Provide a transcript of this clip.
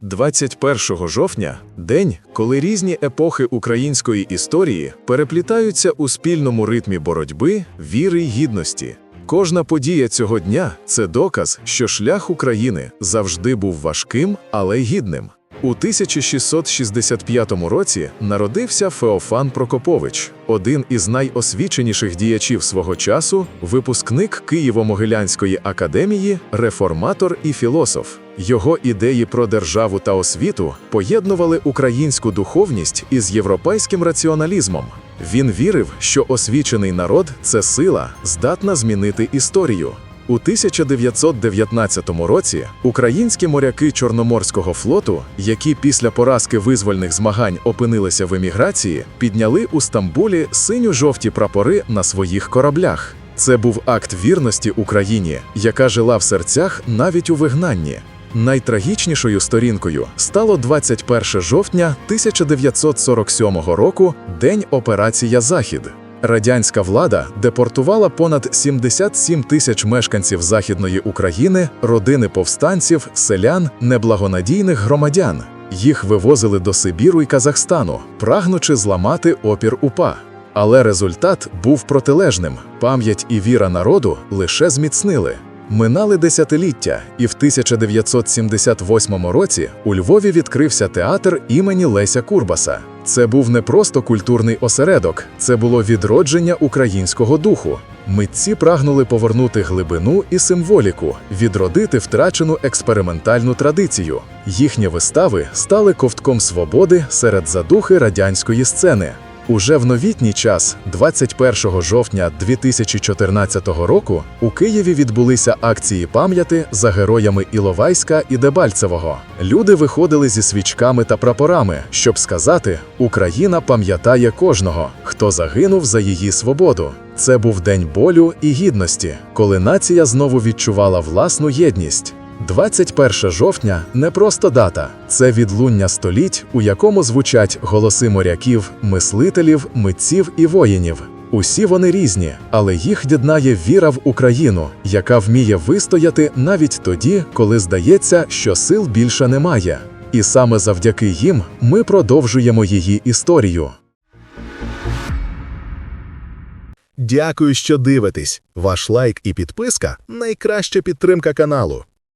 21 жовтня день, коли різні епохи української історії переплітаються у спільному ритмі боротьби, віри й гідності. Кожна подія цього дня це доказ, що шлях України завжди був важким, але гідним. У 1665 році народився Феофан Прокопович, один із найосвіченіших діячів свого часу, випускник Києво-Могилянської академії, реформатор і філософ. Його ідеї про державу та освіту поєднували українську духовність із європейським раціоналізмом. Він вірив, що освічений народ це сила, здатна змінити історію. У 1919 році українські моряки Чорноморського флоту, які після поразки визвольних змагань опинилися в еміграції, підняли у Стамбулі синьо-жовті прапори на своїх кораблях. Це був акт вірності Україні, яка жила в серцях навіть у вигнанні. Найтрагічнішою сторінкою стало 21 жовтня 1947 року, День Операція Захід. Радянська влада депортувала понад 77 тисяч мешканців Західної України, родини повстанців, селян, неблагонадійних громадян. Їх вивозили до Сибіру і Казахстану, прагнучи зламати опір УПА. Але результат був протилежним. Пам'ять і віра народу лише зміцнили. Минали десятиліття, і в 1978 році у Львові відкрився театр імені Леся Курбаса. Це був не просто культурний осередок, це було відродження українського духу. Митці прагнули повернути глибину і символіку, відродити втрачену експериментальну традицію. Їхні вистави стали ковтком свободи серед задухи радянської сцени. Уже в новітній час, 21 жовтня 2014 року, у Києві відбулися акції пам'яті за героями Іловайська і Дебальцевого. Люди виходили зі свічками та прапорами, щоб сказати: Україна пам'ятає кожного, хто загинув за її свободу. Це був день болю і гідності, коли нація знову відчувала власну єдність. 21 жовтня не просто дата, це відлуння століть, у якому звучать голоси моряків, мислителів, митців і воїнів. Усі вони різні, але їх єднає віра в Україну, яка вміє вистояти навіть тоді, коли здається, що сил більше немає. І саме завдяки їм ми продовжуємо її історію. Дякую, що дивитесь. Ваш лайк і підписка найкраща підтримка каналу.